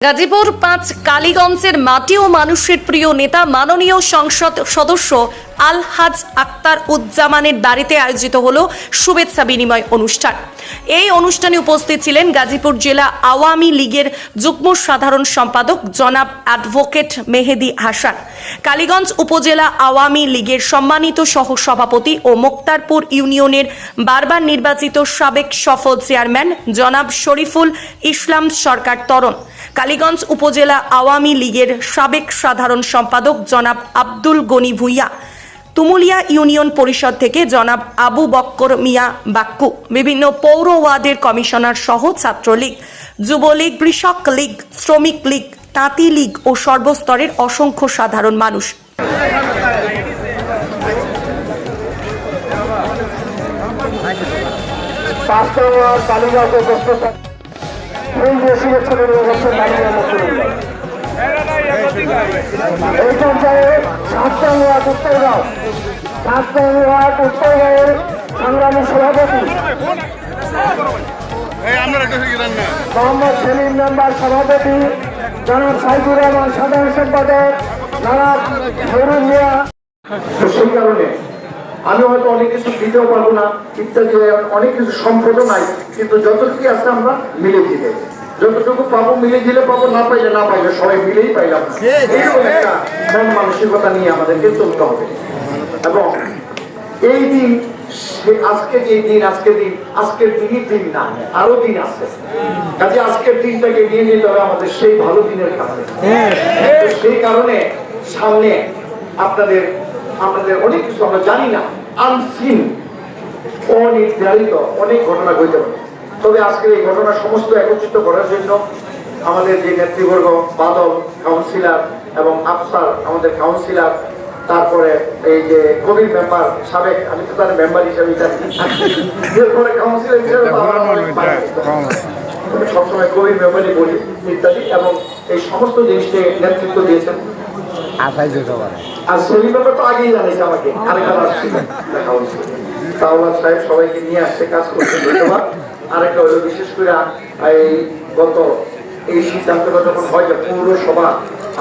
গাজীপুর পাঁচ কালীগঞ্জের মাটি ও মানুষের প্রিয় নেতা মাননীয় সংসদ সদস্য আলহাজ আক্তার উজ্জামানের বাড়িতে আয়োজিত হলো শুভেচ্ছা বিনিময় অনুষ্ঠান। এই অনুষ্ঠানে উপস্থিত ছিলেন গাজীপুর জেলা আওয়ামী লীগের যুগ্ম সাধারণ সম্পাদক জনাব অ্যাডভোকেট মেহেদি হাসান, কালীগঞ্জ উপজেলা আওয়ামী লীগের সম্মানিত সহ সভাপতি ও মোক্তারপুর ইউনিয়নের বারবার নির্বাচিত সাবেক সফল চেয়ারম্যান জনাব শরীফুল ইসলাম সরকার তরণ, কালীগঞ্জ উপজেলা আওয়ামী লীগের সাবেক সাধারণ সম্পাদক জনাব আব্দুল গনি ভুইয়া তুমুলিয়া ইউনিয়ন পরিষদ থেকে জনাব আবু বক্কর মিয়া বাক্কু, বিভিন্ন পৌর ওয়ার্ডের কমিশনার সহ ছাত্রলীগ, যুবলীগ, কৃষক লীগ, শ্রমিক লীগ, তাঁতি লীগ ও সর্বস্তরের অসংখ্য সাধারণ মানুষ। পাঁচটাওয়া কালীগাঁও উপস্থিত এই পর্যায়ে সাতটাওয়া উত্তরগাঁও সাতটাওয়া উত্তরগাঁওয়ের সংগ্রামী সভাপতি মোহাম্মদ সেলিম মেম্বার সভাপতি জনাব সাইদুর রহমান সাধারণ সম্পাদক মিয়া সেই কারণে আমি হয়তো অনেক কিছু দিতেও পারব না, ইত্যাদি, অনেক কিছু সম্পদও নাই, কিন্তু যতটুকু আছে আমরা মিলে দিলে যতটুকু পাবো মিলে দিলে পাবো না পাইলে না পাইলে সবাই মিলেই পাইলাম। এইরকম একটা মন মানসিকতা নিয়ে আমাদেরকে চলতে হবে। এবং এই দিন আজকে যে দিন আজকে দিন আজকের দিনই দিন না আরও দিন আছে। কাজে আজকের দিনটাকে নিয়ে যেতে হবে আমাদের সেই ভালো দিনের কাছে সেই কারণে সামনে আপনাদের আপনাদের অনেক কিছু আমরা জানি না। আনসিন অনির্ধারিত অনেক ঘটনা ঘটতে পারে তবে আজকের এই ঘটনা সমস্ত একত্রিত করার জন্য আমাদের যে নেতৃবর্গ বাদল কাউন্সিলর এবং আফসার আমাদের কাউন্সিলর তারপরে এই যে কবির মেম্বার সাবেক আমি তো তার মেম্বার হিসেবে এরপরে কাউন্সিলর হিসেবে। আমি সবসময় কবির মেম্বারই বলি ইত্যাদি এবং এই সমস্ত জিনিসকে নেতৃত্ব দিয়েছেন। আর সলিম ব্যাপার তো আগেই জানিস আমাকে আরেকটা আসছে। দেখা তাওলা সাহেব সবাইকে নিয়ে আসছে কাজ করতে ধন্যবাদ। আরেকটা হলো বিশেষ করে এই গত এই সিদ্ধান্তটা যখন হয় যে পৌরসভা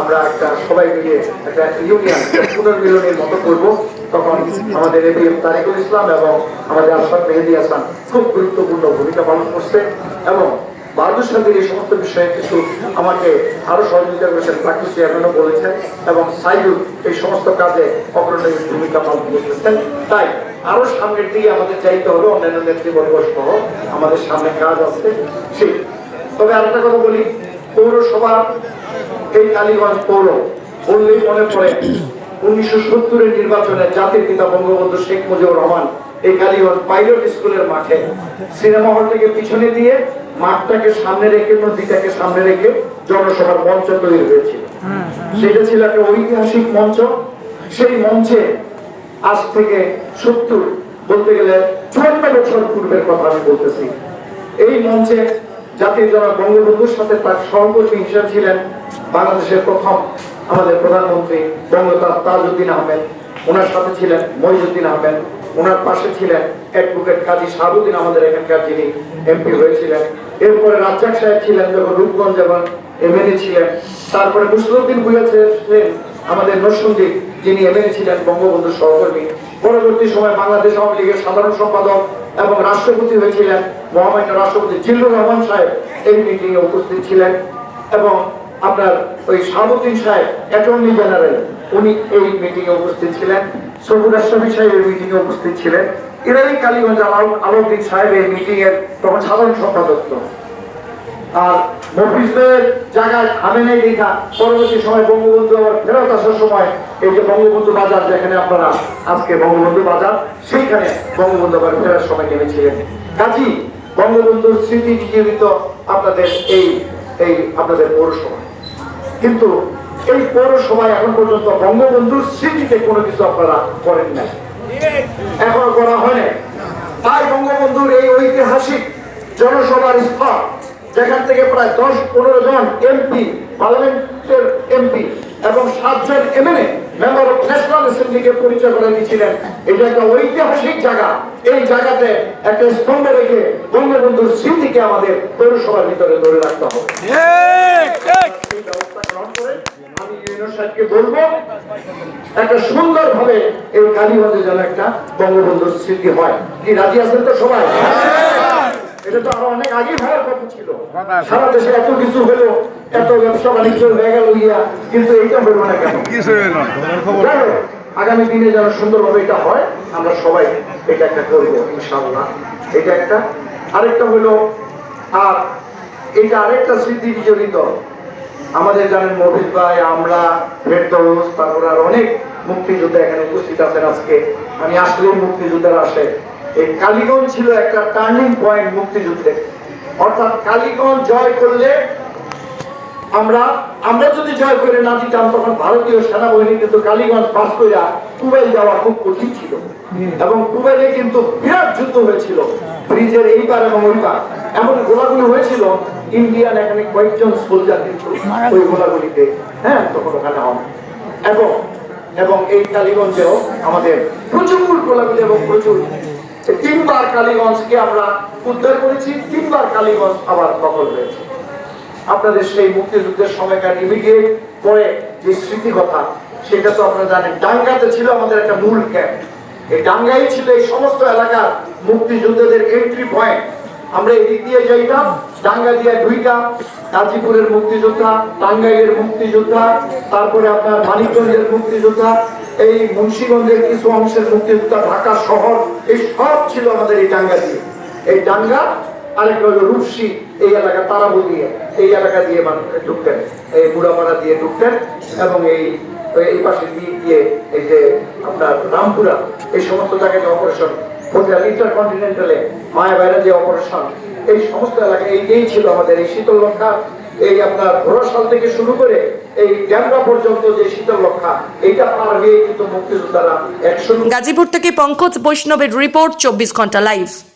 আমরা একটা সবাই মিলে একটা ইউনিয়ন পুনর্মিলনের মতো করব। তখন আমাদের এ তারিকুল ইসলাম এবং আমাদের আসাদ মেহেদি হাসান খুব গুরুত্বপূর্ণ ভূমিকা পালন করছে এবং বাহাদুর এই সমস্ত বিষয়ে কিছু আমাকে আরও সহযোগিতা করেছেন প্রাক্তন চেয়ারম্যানও বলেছেন এবং সাইদুল এই সমস্ত কাজে অগ্রণী ভূমিকা পালন করতেছেন। তাই আরও সামনের দিকে আমাদের চাইতে হবে অন্যান্য নেতৃবর্গ সহ আমাদের সামনে কাজ আছে সেই। তবে আরেকটা কথা বলি পৌরসভা এই কালীগঞ্জ পৌর বললেই মনে পড়ে উনিশশো সত্তরের নির্বাচনে জাতির পিতা বঙ্গবন্ধু শেখ মুজিবুর রহমান এই কালীগঞ্জ পাইলট স্কুলের মাঠে সিনেমা হলটিকে পিছনে দিয়ে মাঠটাকে সামনে রেখে নদীটাকে সামনে রেখে জনসভার মঞ্চ তৈরি হয়েছিল। সেটা ছিল একটা ঐতিহাসিক মঞ্চ। সেই মঞ্চে আজ থেকে সত্তর বলতে গেলে চুয়ান্ন বছর পূর্বের কথা আমি বলতেছি। এই মঞ্চে জাতির জনক বঙ্গবন্ধুর সাথে তার সহকর্মী হিসেবে ছিলেন বাংলাদেশের প্রথম আমাদের প্রধানমন্ত্রী বঙ্গতাজ তাজউদ্দিন আহমেদ। ওনার সাথে ছিলেন মহিউদ্দিন আহমেদ। ওনার পাশে ছিলেন অ্যাডভোকেট কাজী শাহাবুদ্দিন আমাদের এখানকার যিনি এমপি হয়েছিলেন। এরপরে রাজ্জাক সাহেব ছিলেন যখন রূপগঞ্জ যেমন এমএলএ ছিলেন। তারপরে মুসলিউদ্দিন ভুইয়া ছিলেন আমাদের নরসিংদী যিনি এমএলএ ছিলেন বঙ্গবন্ধুর সহকর্মী, পরবর্তী সময় বাংলাদেশ আওয়ামী লীগের সাধারণ সম্পাদক এবং রাষ্ট্রপতি হয়েছিলেন, মহামান্য রাষ্ট্রপতি জিল্লুর রহমান সাহেব এই মিটিং এ উপস্থিত ছিলেন এবং আপনার ওই শাহাবুদ্দিন সাহেব অ্যাটর্নি জেনারেল উনি এই মিটিং এ উপস্থিত ছিলেন সবুর আশরাফি সাহেব এই মিটিং এ উপস্থিত ছিলেন এরাই কালীগঞ্জ আলাউ- আলাউদ্দিন সাহেব এই মিটিং এর তখন সাধারণ সম্পাদক। আর মফিজদের জায়গায় আমি নেই দেখা পরবর্তী সময় বঙ্গবন্ধু আবার ফেরত আসার সময় এই যে বঙ্গবন্ধু বাজার যেখানে আপনারা আজকে বঙ্গবন্ধু বাজার, সেইখানে বঙ্গবন্ধু আবার ফেরার সময় নেমেছিলেন। কাজী, বঙ্গবন্ধুর স্মৃতি জীবিত আপনাদের এই এই আপনাদের পৌরসভা কিন্তু এই পৌরসভায় এখন পর্যন্ত বঙ্গবন্ধুর স্মৃতিতে কোনো কিছু আপনারা করেন না এখনও করা হয় না তাই বঙ্গবন্ধুর এই ঐতিহাসিক জনসভার স্থল যেখান থেকে প্রায় দশ পনেরো জন এমপি পার্লামেন্টের এমপি এবং সাতজন এমএলএ মেম্বার অফ ন্যাশনাল অ্যাসেম্বলিকে পরিচয় করে দিয়েছিলেন। এটা একটা ঐতিহাসিক জায়গা। এই জায়গাতে একটা স্তম্ভ রেখে বঙ্গবন্ধুর স্মৃতিকে আমাদের পৌরসভার ভিতরে ধরে রাখতে হবে। সেই ব্যবস্থা গ্রহণ করে আমি ইউনিয়ন সাহেবকে বলব একটা সুন্দর ভাবে এই কালীগঞ্জে যেন একটা বঙ্গবন্ধুর স্মৃতি হয়। কি রাজি আছেন তো সবাই? এটা তো আরও অনেক আগে হওয়ার কথা ছিল। সারা দেশে এত কিছু হলো এত ব্যবসা বাণিজ্য হয়ে গেল ইয়া কিন্তু এইটা হলো না কেন? আগামী দিনে যেন সুন্দরভাবে এটা হয় আমরা সবাই এটা একটা করব ইনশাআল্লাহ। এটা একটা। আরেকটা হলো আর এটা আরেকটা স্মৃতি বিজড়িত। আমাদের জানেন মফিজ ভাই আমরা ফেরদৌস তারপরে আর অনেক মুক্তিযোদ্ধা এখানে উপস্থিত আছেন আজকে। আমি আসলে মুক্তিযোদ্ধারা আসে। এই কালীগঞ্জ ছিল একটা টার্নিং পয়েন্ট মুক্তিযুদ্ধে। অর্থাৎ কালীগঞ্জ জয় করলে আমরা আমরা যদি জয় করে না দিতাম, তখন ভারতীয় সেনাবাহিনী কিন্তু কালীগঞ্জ পাস করে টুবেল যাওয়া খুব কঠিন ছিল। এবং টুবেলে কিন্তু বিরাট যুদ্ধ হয়েছিল, ব্রিজের এইবার এবং ওইবার। এমন গোলাগুলি হয়েছিল, ইন্ডিয়ান এখানে কয়েকজন সোলজার কিন্তু ওই গোলাগুলিতে হ্যাঁ তখন ওখানে হন এবং এবং এই কালীগঞ্জেও আমাদের প্রচুর গোলাগুলি এবং প্রচুর তিনবার কালীগঞ্জকে আমরা উদ্ধার করেছি? তিনবার কালীগঞ্জ আবার দখল হয়েছে। আপনাদের সেই মুক্তিযুদ্ধের সময়কার ইমিডিয়েট পরে যে স্মৃতি কথা সেটা তো আপনারা জানেন, ডাঙ্গাতে ছিল আমাদের একটা মূল ক্যাম্প এই ডাঙ্গাই ছিল এই সমস্ত এলাকার মুক্তিযোদ্ধাদের এন্ট্রি পয়েন্ট আমরা এদিক দিয়ে যাইতাম, ডাঙ্গা দিয়ে ঢুইকা গাজীপুরের মুক্তিযোদ্ধা, টাঙ্গাইলের মুক্তিযোদ্ধা, তারপরে আপনার মানিকগঞ্জের মুক্তিযোদ্ধা, এই মুন্সিগঞ্জের কিছু অংশের মুক্তিযোদ্ধা, ঢাকা শহর, এই সব ছিল আমাদের এই ডাঙ্গা দিয়ে। এই ডাঙ্গা, আরেকটা হলো রূপসী, এই এলাকা তারাবু দিয়ে, এই এলাকা দিয়ে ঢুকতেন, এই বুড়াপাড়া দিয়ে ঢুকতেন, এবং এই এই পাশে দিয়ে এই যে আপনার রামপুরা, এই সমস্ত জায়গায় যে অপারেশন ইন্টারকন্টিনেন্টালে মায়া বাইরে যে অপারেশন এই সমস্ত এই ছিল আমাদের এই এই আপনার থেকে শুরু করে এই ড্যামরা পর্যন্ত যে পার হয়ে কিন্তু মুক্তিযোদ্ধারা গাজীপুর থেকে পঙ্কজ বৈষ্ণবের রিপোর্ট, চব্বিশ ঘণ্টা লাইভ